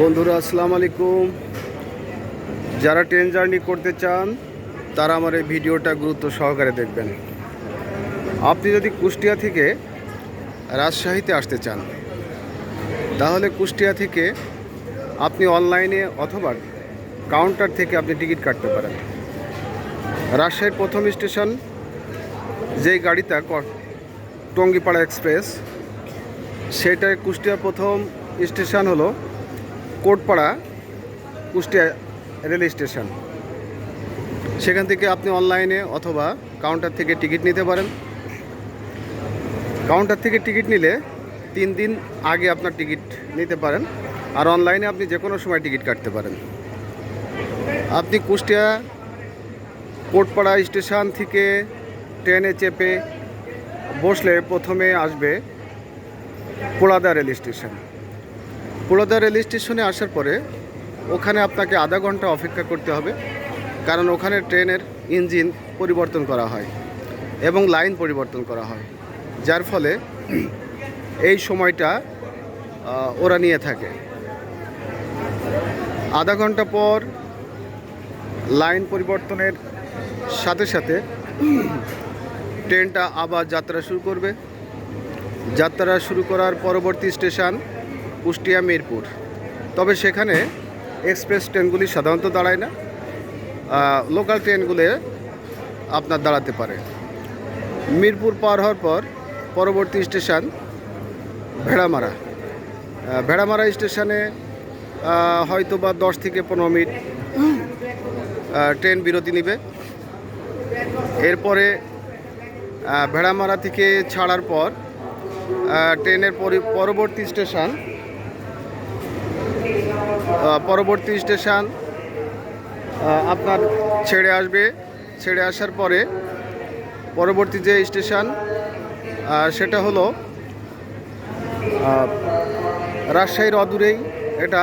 বন্ধুরা, আসসালামু আলাইকুম। যারা ট্রেন জার্নি করতে চান, তারা আমার এই ভিডিওটা গুরুত্ব সহকারে দেখবেন। আপনি যদি কুষ্টিয়া থেকে রাজশাহীতে আসতে চান, তাহলে কুষ্টিয়া থেকে আপনি অনলাইনে অথবা কাউন্টার থেকে আপনি টিকিট কাটতে পারেন। রাজশাহীর প্রথম স্টেশন, যেই গাড়িটা টঙ্গিপাড়া এক্সপ্রেস সেটার কুষ্টিয়া প্রথম স্টেশন হলো কোটপাড়া কুষ্টিয়া রেল স্টেশন। সেখান থেকে আপনি অনলাইনে অথবা কাউন্টার থেকে টিকিট নিতে পারেন। কাউন্টার থেকে টিকিট নিলে তিন দিন আগে আপনার টিকিট নিতে পারেন আর অনলাইনে আপনি যে কোনো সময় টিকিট কাটতে পারেন। আপনি কুষ্টিয়া কোটপাড়া স্টেশন থেকে ট্রেনে চেপে বসলে প্রথমে আসবে Poradah rail station. Poradah rail স্টেশনে আসার পরে ওখানে আপনাকে আধা ঘণ্টা অপেক্ষা করতে হবে, কারণ ওখানে ট্রেনের ইঞ্জিন পরিবর্তন করা হয় এবং লাইন পরিবর্তন করা হয়, যার ফলে এই সময়টা ওরা নিয়ে থাকে। আধা ঘণ্টা পর লাইন পরিবর্তনের সাথে সাথে ট্রেনটা আবার যাত্রা শুরু করবে। যাত্রা শুরু করার পরবর্তী স্টেশন কুষ্টিয়া, মিরপুর। তবে সেখানে এক্সপ্রেস ট্রেনগুলি সাধারণত দাঁড়ায় না। লোকাল ট্রেনগুলি আপনার দাঁড়াতে পারে। মিরপুর পার হওয়ার পর পরবর্তী স্টেশন ভেড়ামারা। ভেড়ামারা স্টেশনে হয়তো বা দশ থেকে পনেরো মিনিট ট্রেন বিরতি নেবে। এরপরে ভেড়ামারা থেকে ছাড়ার পর ট্রেনের পরবর্তী স্টেশন পরবর্তী স্টেশন আপনার ছেড়ে আসবে। ছেড়ে আসার পরে পরবর্তী যে স্টেশন সেটা হলো রাজশাহীর অদূরেই এটা।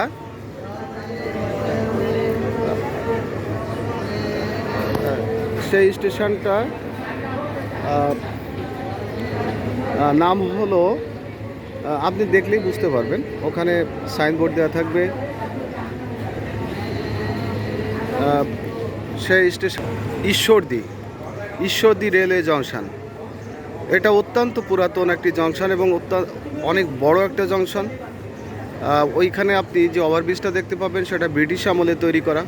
সেই স্টেশনটা নাম হলো আপনি দেখলেই বুঝতে পারবেন। ওখানে সাইনবোর্ড দেওয়া থাকবে। সেই station Ishwardi. Ishwardi railway junction. এটা অত্যন্ত পুরাতন একটি জংশন এবং অনেক বড় একটা জংশন। ওইখানে আপনি যে ওভারব্রিজটা দেখতে পাবেন, সেটা ব্রিটিশ আমলে তৈরি করা।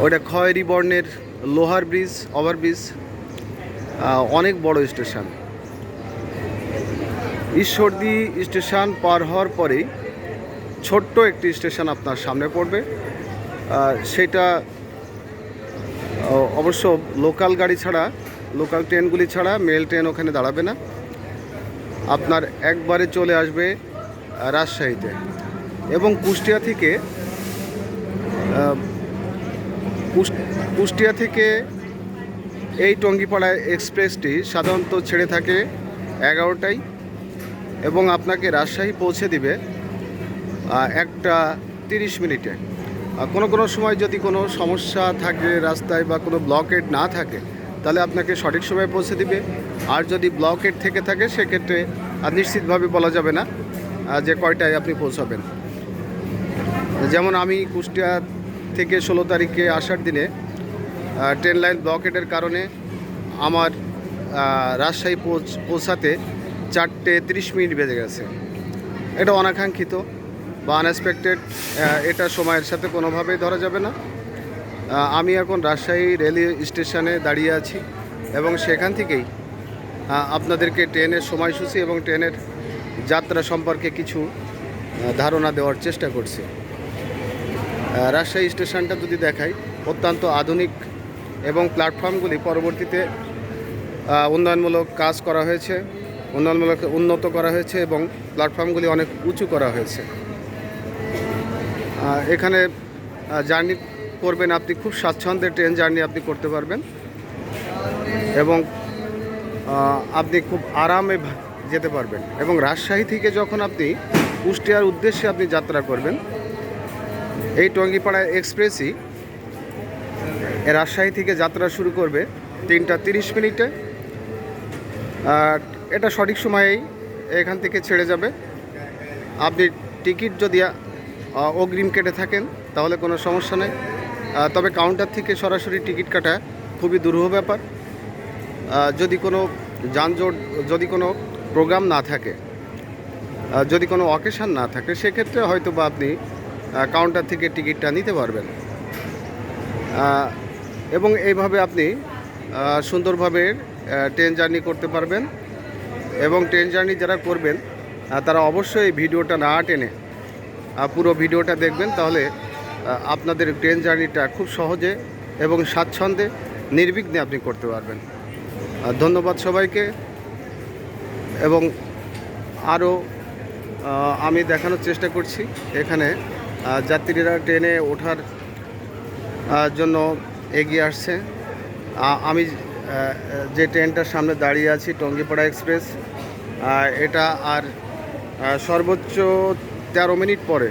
ওটা খয়েরি বর্ণের লোহার ব্রিজ, ওভারব্রিজ। অনেক বড় স্টেশন। ঈশ্বরদী স্টেশন পার হওয়ার পরেই ছোট্ট একটি স্টেশন আপনার সামনে পড়বে। সেটা অবশ্য লোকাল গাড়ি ছাড়া, লোকাল ট্রেনগুলি ছাড়া মেল ট্রেন ওখানে দাঁড়াবে না। আপনার একবারে চলে আসবে রাজশাহীতে। এবং কুষ্টিয়া থেকে কুষ্টিয়া থেকে এই টঙ্গিপাড়া এক্সপ্রেসটি সাধারণত ছেড়ে থাকে এগারোটায়। এবং আপনাকে রাজশাহী পৌঁছে দিবে একটা তিরিশ মিনিটে। কোনো কোনো সময় যদি কোনো সমস্যা থাকে রাস্তায় বা কোনো ব্লকেট না থাকে, তাহলে আপনাকে সঠিক সময়ে পৌঁছে দিবে। আর যদি ব্লকেট থেকে থাকে, সেক্ষেত্রে নিশ্চিতভাবে বলা যাবে না যে কয়টায় আপনি পৌঁছাবেন। যেমন আমি কুষ্টিয়া থেকে ষোলো তারিখে আসার দিনে ট্রেন লাইন ব্লকেটের কারণে আমার রাজশাহী পৌঁছ- পৌঁছাতে চারটে তিরিশ মিনিট বেজে গেছে। এটা অনাকাঙ্ক্ষিত বা আনএক্সপেক্টেড এটা সময়ের সাথে কোনোভাবেই ধরা যাবে না। আমি এখন রাজশাহী রেলওয়ে স্টেশনে দাঁড়িয়ে আছি এবং সেখান থেকেই আপনাদেরকে ট্রেনের সময়সূচি এবং ট্রেনের যাত্রা সম্পর্কে কিছু ধারণা দেওয়ার চেষ্টা করছি। রাজশাহী স্টেশনটা যদি দেখাই, অত্যন্ত আধুনিক এবং প্ল্যাটফর্মগুলি পরবর্তীতে উন্নয়নমূলক কাজ করা হয়েছে। উন্নয়নমূলক উন্নত করা হয়েছে এবং প্ল্যাটফর্মগুলি অনেক উঁচু করা হয়েছে। এখানে জার্নি করবেন আপনি, খুব স্বাচ্ছন্দ্যে ট্রেন জার্নি আপনি করতে পারবেন। এবং আপনি খুব আরামে যেতে পারবেন। এবং রাজশাহী থেকে যখন আপনি কুষ্টিয়ার উদ্দেশ্যে আপনি যাত্রা করবেন, এই টঙ্গিপাড়া এক্সপ্রেসই রাজশাহী থেকে যাত্রা শুরু করবে তিনটা তিরিশ মিনিটে। আর এটা সঠিক সময়েই এখান থেকে ছেড়ে যাবে। আপনি টিকিট যদি অগ্রিম কেটে থাকেন, তাহলে কোনো সমস্যা নেই। তবে কাউন্টার থেকে সরাসরি টিকিট কাটা খুবই দুরূহ ব্যাপার। যদি কোনো যানজট, যদি কোনো প্রোগ্রাম না থাকে যদি কোনো অকেশান না থাকে, সেক্ষেত্রে হয়তো বা আপনি কাউন্টার থেকে টিকিটটা নিতে পারবেন। এবং এইভাবে আপনি সুন্দরভাবে ট্রেন জার্নি করতে পারবেন। এবং ট্রেন জার্নি যারা করবেন তারা অবশ্যই ভিডিওটা না টেনে পুরো ভিডিওটা দেখবেন, তাহলে আপনাদের ট্রেন জার্নিটা খুব সহজে এবং স্বাচ্ছন্দ্যে নির্বিঘ্নে আপনি করতে পারবেন। ধন্যবাদ সবাইকে, এবং আরও আমি দেখানোর চেষ্টা করছি, এখানে যাত্রীরা ট্রেনে ওঠার জন্য এগিয়ে আসছে। আমি যে ট্রেনটার সামনে দাঁড়িয়ে আছি, টঙ্গিপাড়া এক্সপ্রেস এটা আর সর্বোচ্চ তেরো মিনিট পরে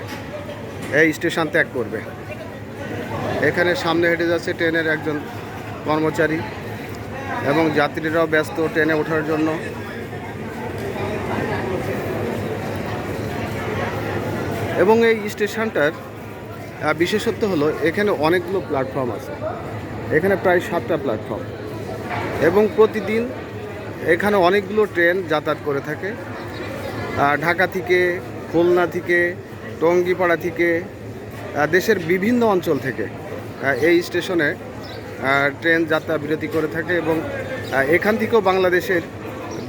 এই স্টেশন ত্যাগ করবে। এখানে সামনে হেঁটে যাচ্ছে ট্রেনের একজন কর্মচারী এবং যাত্রীরাও ব্যস্ত ট্রেনে ওঠার জন্য। এবং এই স্টেশনটার বিশেষত্ব হলো এখানে অনেকগুলো প্ল্যাটফর্ম আছে। এখানে প্রায় সাতটা প্ল্যাটফর্ম। এবং প্রতিদিন এখানে অনেকগুলো ট্রেন যাতায়াত করে থাকে। ঢাকা থেকে, খুলনা থেকে, টঙ্গিপাড়া থেকে দেশের বিভিন্ন অঞ্চল থেকে এই স্টেশনে ট্রেন যাত্রা বিরতি করে থাকে এবং এখান থেকেও বাংলাদেশের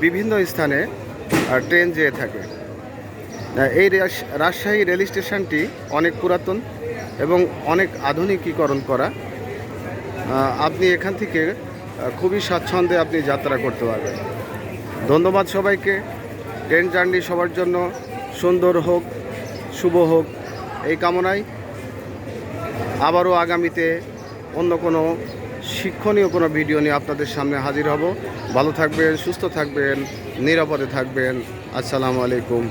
বিভিন্ন স্থানে ট্রেন যেয়ে থাকে। এই রাজশাহী রেল স্টেশনটি অনেক পুরাতন এবং অনেক আধুনিকীকরণ করা। আপনি এখান থেকে খুবই স্বাচ্ছন্দ্যে আপনি যাত্রা করতে পারবেন। ধন্যবাদ সবাইকে। ট্রেন জার্নি সবার জন্য সুন্দর হোক, শুভ হোক, এই কামনায় আবারও আগামীতে অন্য কোনো শিক্ষণীয় কোনো ভিডিও নিয়ে আপনাদের সামনে হাজির হব। ভালো থাকবেন, সুস্থ থাকবেন, নিরাপদে থাকবেন। আসসালামু আলাইকুম।